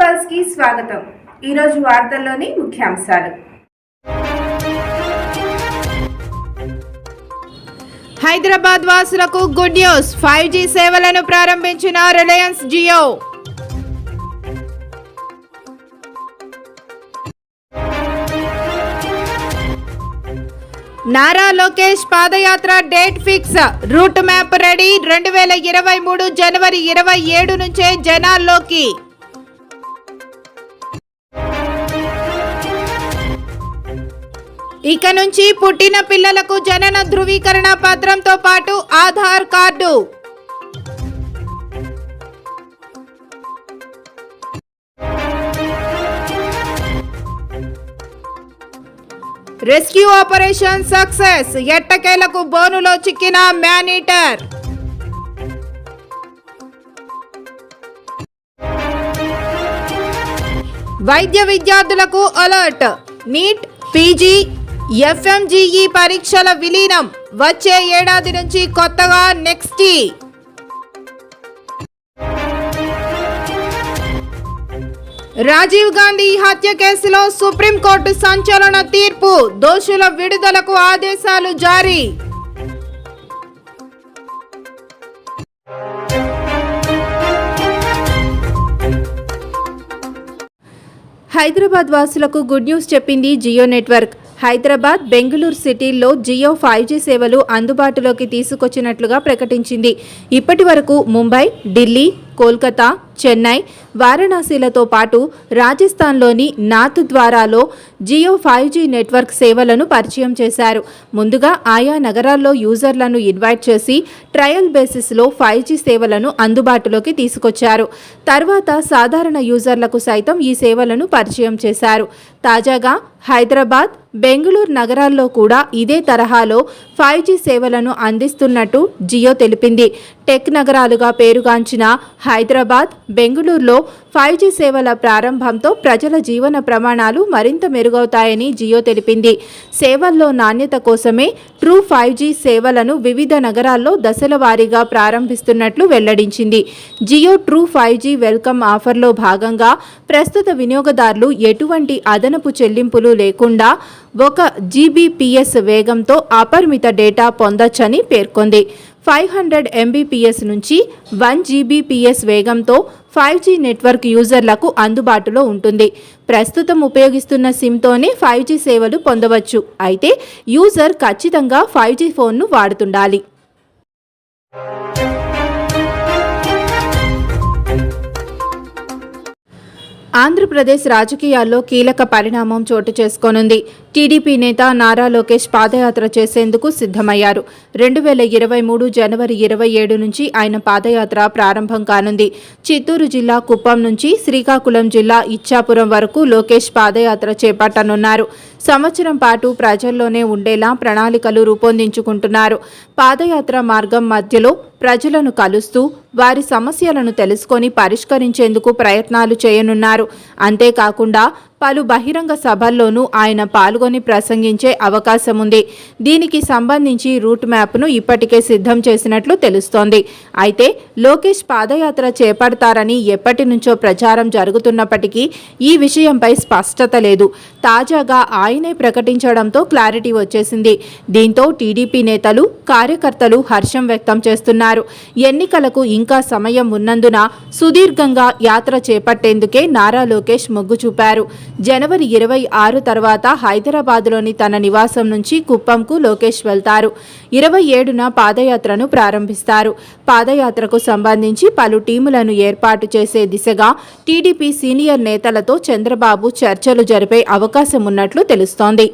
పల్స్కి స్వాగతం. ఈరోజు వార్తల్లోని ముఖ్యాంశాలు. హైదరాబాద్ వాసులకు గుడ్ న్యూస్. ఫైవ్ జీ సేవలను ప్రారంభించిన రిలయన్స్ జియో. నారా లోకేష్ పాదయాత్ర date fix. Route map ready. రెండు వేల ఇరవై మూడు జనవరి ఇరవై ఏడు నుంచే జనాల్లోకి. ఇక నుంచి పుట్టిన పిల్లలకు జనన ధృవీకరణ పత్రంతో పాటు Aadhaar card. Rescue operation success. ఎట్టకేలకు బోనులో చిక్కిన మ్యానీటర్. వైద్య విద్యార్థులకు అలర్ట్. నీట్ పీజీ ఎఫ్ఎంజీఈ పరీక్షల విలీనం వచ్చే ఏడాది నుంచి కొత్తగా నెక్స్ట్. రాజీవ్ గాంధీ హత్య కేసులో సుప్రీంకోర్టు సంచలన తీర్పు దోషుల విడుదలకు ఆదేశాలు జారీ. హైదరాబాద్ వాసులకు గుడ్ న్యూస్ చెప్పింది జియో నెట్వర్క్. హైదరాబాద్ బెంగళూరు సిటీల్లో జియో ఫైవ్ జీ సేవలు అందుబాటులోకి తీసుకొచ్చినట్లుగా ప్రకటించింది. ఇప్పటి వరకు ముంబై ఢిల్లీ కోల్కతా చెన్నై వారణాసిలతో పాటు రాజస్థాన్లోని నాథ్ ద్వారాలో జియో ఫైవ్ జీ నెట్వర్క్ సేవలను పరిచయం చేశారు. ముందుగా ఆయా నగరాల్లో యూజర్లను ఇన్వైట్ చేసి ట్రయల్ బేసిస్లో ఫైవ్ జీ సేవలను అందుబాటులోకి తీసుకొచ్చారు. తర్వాత సాధారణ యూజర్లకు సైతం ఈ సేవలను పరిచయం చేశారు. తాజాగా హైదరాబాద్ బెంగళూరు నగరాల్లో కూడా ఇదే తరహాలో ఫైవ్ జీ సేవలను అందిస్తున్నట్టు జియో తెలిపింది. టెక్ నగరాలుగా పేరుగాంచిన హైదరాబాద్ బెంగళూరులో ఫైవ్ జీ సేవల ప్రారంభంతో ప్రజల జీవన ప్రమాణాలు మరింత మెరుగవుతాయని జియో తెలిపింది. సేవల్లో నాణ్యత కోసమే ట్రూ ఫైవ్ జీ సేవలను వివిధ నగరాల్లో దశల వారీగా ప్రారంభిస్తున్నట్లు వెల్లడించింది. Jio true five G welcome ఆఫర్లో భాగంగా ప్రస్తుత వినియోగదారులు ఎటువంటి అదనపు చెల్లింపులు లేకుండా ఒక జీబీపీఎస్ వేగంతో అపరిమిత డేటా పొందొచ్చని పేర్కొంది. ఫైవ్ హండ్రెడ్ ఎంబీపీఎస్ నుంచి వన్ జీబీపీఎస్ వేగంతో ఫైవ్ జీ నెట్వర్క్ యూజర్లకు అందుబాటులో ఉంటుంది. ప్రస్తుతం ఉపయోగిస్తున్న సిమ్తోనే ఫైవ్ జీ సేవలు పొందవచ్చు. అయితే యూజర్ ఖచ్చితంగా ఫైవ్ జీ ఫోన్ను వాడుతుండాలి. ఆంధ్రప్రదేశ్ రాజకీయాల్లో కీలక పరిణామం చోటు చేసుకోనుంది. టీడీపీ నేత నారా లోకేష్ పాదయాత్ర చేసేందుకు సిద్ధమయ్యారు. రెండు వేల ఇరవై మూడు జనవరి ఇరవై ఏడు నుంచి ఆయన పాదయాత్ర ప్రారంభం కానుంది. చిత్తూరు జిల్లా కుప్పం నుంచి శ్రీకాకుళం జిల్లా ఇచ్చాపురం వరకు లోకేష్ పాదయాత్ర చేపట్టనున్నారు. సంవత్సరం పాటు ప్రజల్లోనే ఉండేలా ప్రణాళికలు రూపొందించుకుంటున్నారు. పాదయాత్ర మార్గం మధ్యలో ప్రజలను కలుస్తూ వారి సమస్యలను తెలుసుకొని పరిష్కరించేందుకు ప్రయత్నాలు చేయనున్నారు. అంతేకాకుండా పలు బహిరంగ సభల్లోనూ ఆయన పాల్గొని ప్రసంగించే అవకాశం ఉంది దీనికి సంబంధించి రూట్ మ్యాప్ను ఇప్పటికే సిద్ధం చేసినట్లు తెలుస్తోంది. అయితే లోకేష్ పాదయాత్ర చేపడతారని ఎప్పటి నుంచో ప్రచారం జరుగుతున్నప్పటికీ ఈ విషయంపై స్పష్టత లేదు. తాజాగా ఆయనే ప్రకటించడంతో క్లారిటీ వచ్చేసింది. దీంతో టీడీపీ నేతలు కార్యకర్తలు హర్షం వ్యక్తం చేస్తున్నారు. ఎన్నికలకు ఇంకా సమయం ఉన్నందున సుదీర్ఘంగా యాత్ర చేపట్టేందుకే నారా లోకేష్ మొగ్గు చూపారు జనవరి ఇరవై ఆరు తర్వాత హైదరాబాద్లోని తన నివాసం నుంచి కుప్పంకు లోకేష్ వెళ్తారు. ఇరవై ఏడున పాదయాత్రను ప్రారంభిస్తారు. పాదయాత్రకు సంబంధించి పలు టీములను ఏర్పాటు చేసే దిశగా టీడీపీ సీనియర్ నేతలతో చంద్రబాబు చర్చలు జరిపే అవకాశం ఉన్నట్లు తెలుస్తోంది.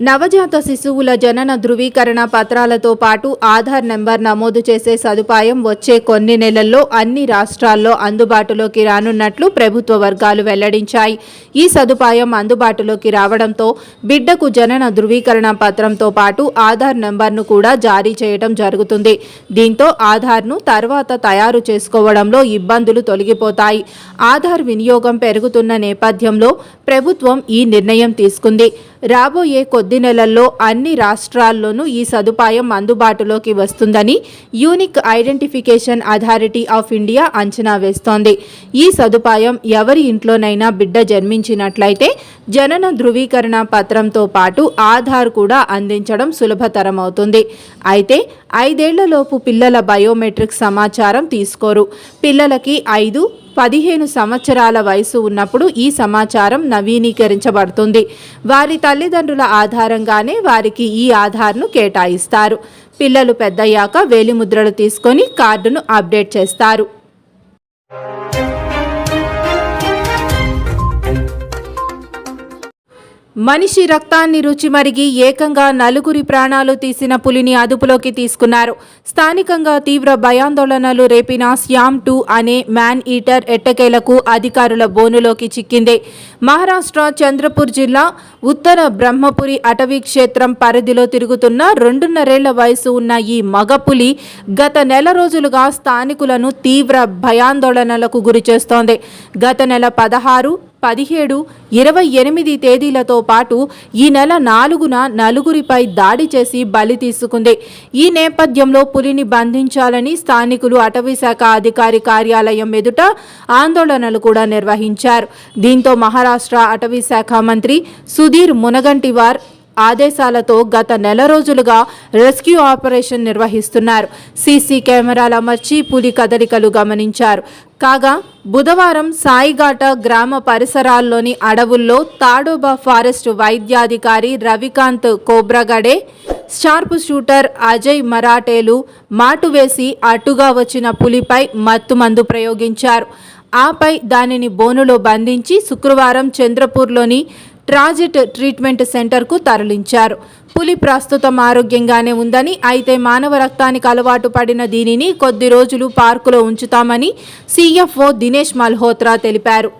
నవజాత శిశువుల జనన ధృవీకరణ పత్రాలతో పాటు ఆధార్ నెంబర్ నమోదు చేసే సదుపాయం వచ్చే కొన్ని నెలల్లో అన్ని రాష్ట్రాల్లో అందుబాటులోకి రానున్నట్లు ప్రభుత్వ వర్గాలు వెల్లడించాయి. ఈ సదుపాయం అందుబాటులోకి రావడంతో బిడ్డకు జనన ధృవీకరణ పత్రంతో పాటు ఆధార్ నెంబర్ను కూడా జారీ చేయడం జరుగుతుంది. దీంతో ఆధార్ను తర్వాత తయారు చేసుకోవడంలో ఇబ్బందులు తొలగిపోతాయి. ఆధార్ వినియోగం పెరుగుతున్న నేపథ్యంలో ప్రభుత్వం ఈ నిర్ణయం తీసుకుంది. రాబోయే కొద్ది నెలల్లో అన్ని రాష్ట్రాల్లోనూ ఈ సదుపాయం అందుబాటులోకి వస్తుందని unique identification authority of India అంచనా వేస్తోంది. ఈ సదుపాయం ఎవరి ఇంట్లోనైనా బిడ్డ జన్మించినట్లయితే జనన ధృవీకరణ పత్రంతో పాటు ఆధార్ కూడా అందించడం సులభతరం అవుతుంది అయితే ఐదేళ్ళలోపు పిల్లల బయోమెట్రిక్ సమాచారం తీసుకోరు. పిల్లలకి ఐదు పదిహేను సంవత్సరాల వయసు ఉన్నప్పుడు ఈ సమాచారం నవీనీకరించబడుతుంది. వారి తల్లిదండ్రుల ఆధారంగానే వారికి ఈ ఆధార్ను కేటాయిస్తారు. పిల్లలు పెద్దయ్యాక వేలిముద్రలు తీసుకొని కార్డును అప్డేట్ చేస్తారు. మనిషి రక్తాన్ని రుచి మరిగి ఏకంగా నలుగురి ప్రాణాలు తీసిన పులిని అదుపులోకి తీసుకున్నారు. స్థానికంగా తీవ్ర భయాందోళనలు రేపిన శ్యామ్ టూ అనే మ్యాన్ ఈటర్ ఎట్టకేలకు అధికారుల బోనులోకి చిక్కింది. మహారాష్ట్ర చంద్రపూర్ జిల్లా ఉత్తర బ్రహ్మపురి అటవీ క్షేత్రం పరిధిలో తిరుగుతున్న రెండున్నరేళ్ళ వయసు ఉన్న ఈ మగపులి గత నెల రోజులుగా స్థానికులను తీవ్ర భయాందోళనలకు గురిచేస్తోంది గత నెల పదహారు పదిహేడు ఇరవై ఎనిమిది తేదీలతో పాటు ఈ నెల నాలుగున నలుగురిపై దాడి చేసి బలి తీసుకుంది. ఈ నేపథ్యంలో పులిని బంధించాలని స్థానికులు అటవీశాఖ అధికారి కార్యాలయం ఎదుట ఆందోళనలు కూడా నిర్వహించారు. దీంతో మహారాష్ట్ర అటవీశాఖ మంత్రి సుధీర్ మునగంటివార్ ఆదేశాలతో గత నెల రోజులుగా రెస్క్యూ ఆపరేషన్ నిర్వహిస్తున్నారు. సీసీ కెమెరాలు అమర్చి పులి కదలికలు గమనించారు. కాగా బుధవారం సాయిఘాట గ్రామ పరిసరాల్లోని అడవుల్లో తాడోబా ఫారెస్ట్ వైద్యాధికారి రవికాంత్ కోబ్రగడే షార్ప్ షూటర్ అజయ్ మరాఠేలు మాటు వేసి అటుగా వచ్చిన పులిపై మత్తుమందు ప్రయోగించారు. ఆపై దానిని బోనులో బంధించి శుక్రవారం చంద్రపూర్లోని ట్రాజిట్ ట్రీట్మెంట్ సెంటర్కు తరలించారు. పులి ప్రస్తుతం ఆరోగ్యంగానే ఉందని అయితే మానవ రక్తానికి అలవాటు పడిన దీనిని కొద్ది రోజులు పార్కులో ఉంచుతామని సీఎఫ్ఓ దినేష్ మల్హోత్రా తెలిపారు.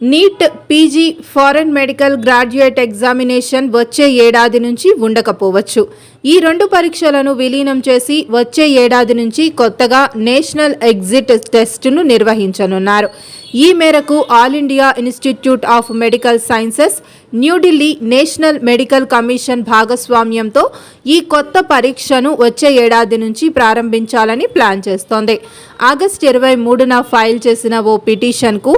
NEET PG foreign medical graduate examination వచ్చే ఏడాది నుంచి ఉండకపోవచ్చు. ఈ రెండు పరీక్షలను విలీనం చేసి వచ్చే ఏడాది నుంచి కొత్తగా నేషనల్ ఎగ్జిట్ టెస్టును నిర్వహించనున్నారు. ఈ మేరకు all India institute of medical sciences New Delhi national medical commission భాగస్వామ్యంతో ఈ కొత్త పరీక్షను వచ్చే ఏడాది నుంచి ప్రారంభించాలని ప్లాన్ చేస్తోంది. ఆగస్టు ఇరవై మూడున ఫైల్ చేసిన ఓ పిటిషన్కు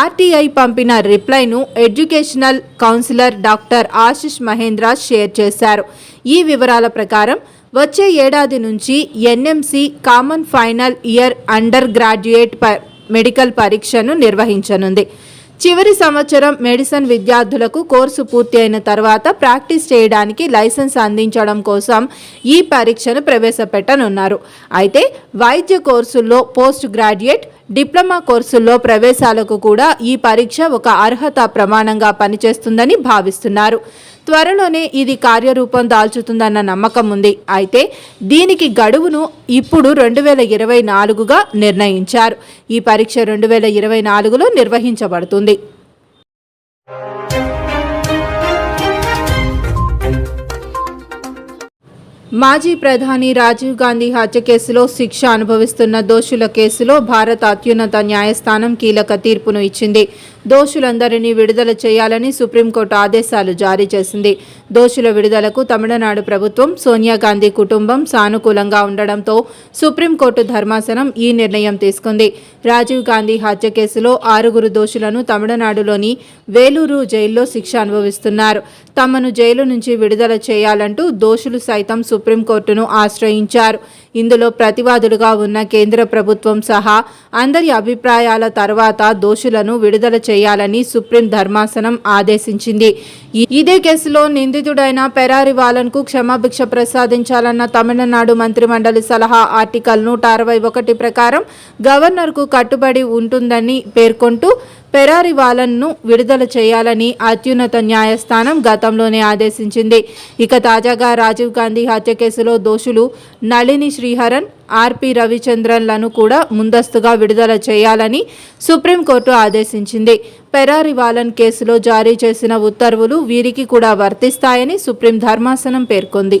ఆర్టీఐ పంపిన రిప్లైను educational counsellor doctor Ashish Mahendra share చేశారు. ఈ వివరాల ప్రకారం వచ్చే ఏడాది నుంచి NMC common final year undergraduate ప మెడికల్ పరీక్షను నిర్వహించనుంది. చివరి సంవత్సరం మెడిసిన్ విద్యార్థులకు కోర్సు పూర్తి అయిన తర్వాత ప్రాక్టీస్ చేయడానికి లైసెన్స్ అందించడం కోసం ఈ పరీక్షను ప్రవేశపెట్టనున్నారు. అయితే వైద్య కోర్సుల్లో పోస్ట్ గ్రాడ్యుయేట్ డిప్లొమా కోర్సుల్లో ప్రవేశాలకు కూడా ఈ పరీక్ష ఒక అర్హత ప్రమాణంగా పనిచేస్తుందని భావిస్తున్నారు. త్వరలోనే ఇది కార్యరూపం దాల్చుతుందన్న నమ్మకం ఉంది. అయితే దీనికి గడువును ఇప్పుడు రెండు వేల ఇరవై నాలుగుగా నిర్ణయించారు. ఈ పరీక్ష రెండు వేల ఇరవై నాలుగులో నిర్వహించబడుతుంది. మాజీ ప్రధాని రాజీవ్ గాంధీ హత్య కేసులో శిక్ష అనుభవిస్తున్న దోషుల కేసులో భారత అత్యున్నత న్యాయస్థానం కీలక తీర్పును ఇచ్చింది. దోషులందరినీ విడుదల చేయాలని సుప్రీంకోర్టు ఆదేశాలు జారీ చేసింది. దోషుల విడుదలకు తమిళనాడు ప్రభుత్వం సోనియా గాంధీ కుటుంబం సానుకూలంగా ఉండడంతో సుప్రీంకోర్టు ధర్మాసనం ఈ నిర్ణయం తీసుకుంది. రాజీవ్ గాంధీ హత్య కేసులో ఆరుగురు దోషులను తమిళనాడులోని వేలూరు జైల్లో శిక్ష అనుభవిస్తున్నారు. తమను జైలు నుంచి విడుదల చేయాలంటూ దోషులు సైతం సుప్రీంకోర్టును ఆశ్రయించారు. ఇందులో ప్రతివాదులుగా ఉన్న కేంద్ర ప్రభుత్వం సహా అందరి అభిప్రాయాల తర్వాత దోషులను విడుదల చేయాలని సుప్రీం ధర్మాసనం ఆదేశించింది. ఇదే కేసులో నిందితుడైన పెరారి వాలన్కు క్షమాభిక్ష ప్రసాదించాలన్న తమిళనాడు మంత్రిమండలి సలహా ఆర్టికల్ నూట అరవై ఒకటి ప్రకారం గవర్నర్కు కట్టుబడి ఉంటుందని పేర్కొంటూ పెరారివాలన్ను విడుదల చేయాలని అత్యున్నత న్యాయస్థానం గతంలోనే ఆదేశించింది. ఇక తాజాగా రాజీవ్ గాంధీ హత్య కేసులో దోషులు నళిని శ్రీహరన్ ఆర్పి రవిచంద్రన్లను కూడా ముందస్తుగా విడుదల చేయాలని సుప్రీంకోర్టు ఆదేశించింది. పెరారివాలన్ కేసులో జారీ చేసిన ఉత్తర్వులు వీరికి కూడా వర్తిస్తాయని సుప్రీం ధర్మాసనం పేర్కొంది.